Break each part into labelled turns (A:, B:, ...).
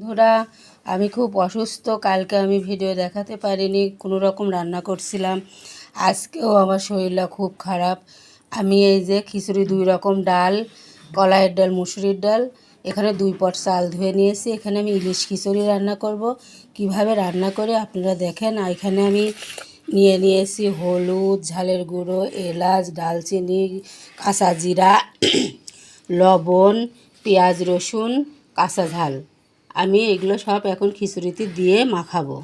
A: বন্ধুরা, আমি খুব অসুস্থ, কালকে আমি ভিডিও দেখাতে পারিনি, কোনো রকম রান্না করছিলাম। আজকেও আমার শরীরটা খুব খারাপ। আমি এই যে খিচুড়ি দুই রকম ডাল, কলাইয়ের ডাল, মুসুরির ডাল, এখানে দুই পট চাল ধুয়ে নিয়েছি, এখানে আমি ইলিশ খিচুড়ি রান্না করব। কীভাবে রান্না করে আপনারা দেখেন এখানে আমি নিয়ে নিয়েছি হলুদ, ঝালের গুঁড়ো, এলাচ, ডালচিনি, কাঁচা জিরা, লবণ, পেঁয়াজ রসুন, কাঁচা ঝাল। আমি এগুলো সব এখন খিচুড়িতে দিয়ে মাখাবো।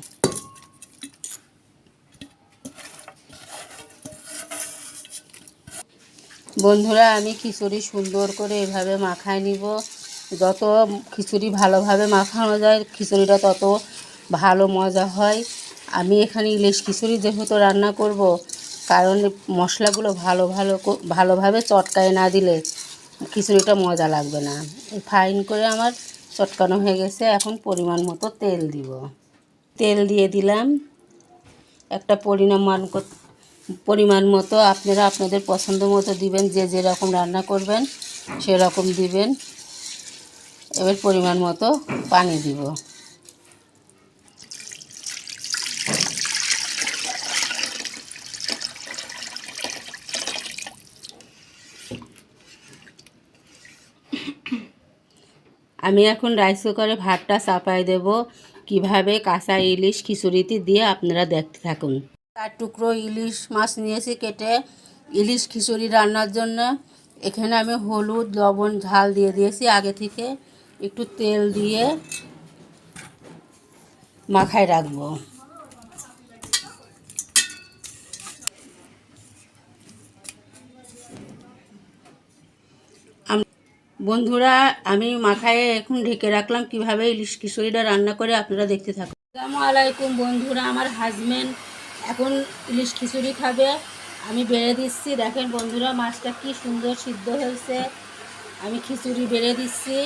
A: বন্ধুরা, আমি খিচুড়ি সুন্দর করে এভাবে মাখায় নিব। যত খিচুড়ি ভালোভাবে মাখানো যায়, খিচুড়িটা তত ভালো মজা হয়। আমি এখানে ইলিশ খিচুড়ি যেহেতু রান্না করব, কারণ মশলাগুলো ভালো ভালো ভালোভাবে চটকায় না দিলে খিচুড়িটা মজা লাগবে না। এই ফাইন করে আমার চটকানো হয়ে গেছে। এখন পরিমাণ মতো তেল দিব। তেল দিয়ে দিলাম। একটা পরিমাণ পরিমাণ মতো আপনারা আপনাদের পছন্দ মতো দিবেন। যে যেরকম রান্না করবেন, সেরকম দিবেন। এবার পরিমাণ মতো পানি দিব। আমি এখন রাইস কুকারে ভাতটা চাপাই দেব। কীভাবে কাঁচা ইলিশ খিচুড়িতে দিয়ে আপনারা দেখতে থাকুন। চার টুকরো ইলিশ মাছ নিয়েছি কেটে। ইলিশ খিচুড়ি রান্নার জন্য এখানে আমি হলুদ, লবণ, ঝাল দিয়ে দিয়েছি আগে থেকে। একটু তেল দিয়ে মাখায় রাখব। বন্ধুরা, আমি মাথায় এখন ঢেকে রাখলাম। কীভাবে ইলিশ খিচুড়িটা রান্না করে আপনারা দেখতে থাকুন। আসসালামু আলাইকুম বন্ধুরা, আমার হাজব্যান্ড এখন ইলিশ খিচুড়ি খাবে। আমি বেড়ে দিচ্ছি। দেখেন বন্ধুরা, মাছটা কি সুন্দর সিদ্ধ হয়েছে। আমি খিচুড়ি বেড়ে দিচ্ছি।